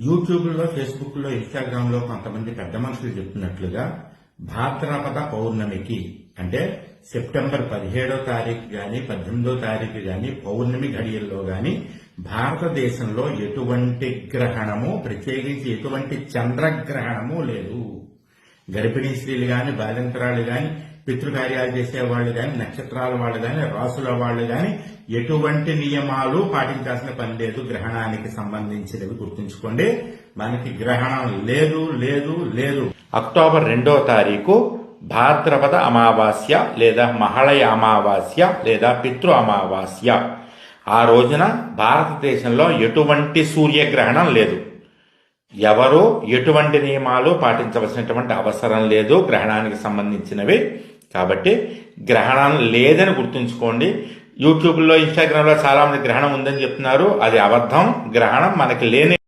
యూట్యూబ్లో ఫేస్బుక్లో ఇన్స్టాగ్రామ్లో కొంతమంది పెద్ద మనుషులు చెప్తున్నట్లుగా భాద్రపద పౌర్ణమికి అంటే సెప్టెంబర్ పదిహేడో తారీఖు గాని పద్దెనిమిదో తారీఖు గాని పౌర్ణమి ఘడియల్లో గాని భారతదేశంలో ఎటువంటి గ్రహణము ప్రత్యేకించి ఎటువంటి చంద్రగ్రహణము లేదు. గర్భిణీ స్త్రీలు గాని బాలింతరాలు గాని పితృకార్యాలు చేసే వాళ్ళు కానీ నక్షత్రాల వాళ్ళు కానీ రాసుల వాళ్ళు కానీ ఎటువంటి నియమాలు పాటించాల్సిన పని లేదు. గ్రహణానికి సంబంధించినవి గుర్తుంచుకోండి. మనకి గ్రహణం లేదు లేదు లేదు. అక్టోబర్ రెండో తారీఖు భాద్రపద అమావాస్య లేదా మహళయ అమావాస్య లేదా పితృ అమావాస్య. ఆ రోజున భారతదేశంలో ఎటువంటి సూర్యగ్రహణం లేదు. ఎవరు ఎటువంటి నియమాలు పాటించవలసినటువంటి అవసరం లేదు గ్రహణానికి సంబంధించినవి. కాబట్టి గ్రహణం లేదని గుర్తుంచుకోండి. యూట్యూబ్లో ఇన్స్టాగ్రామ్లో చాలా మంది గ్రహణం ఉందని చెప్తున్నారు. అది అబద్ధం. గ్రహణం మనకి లేని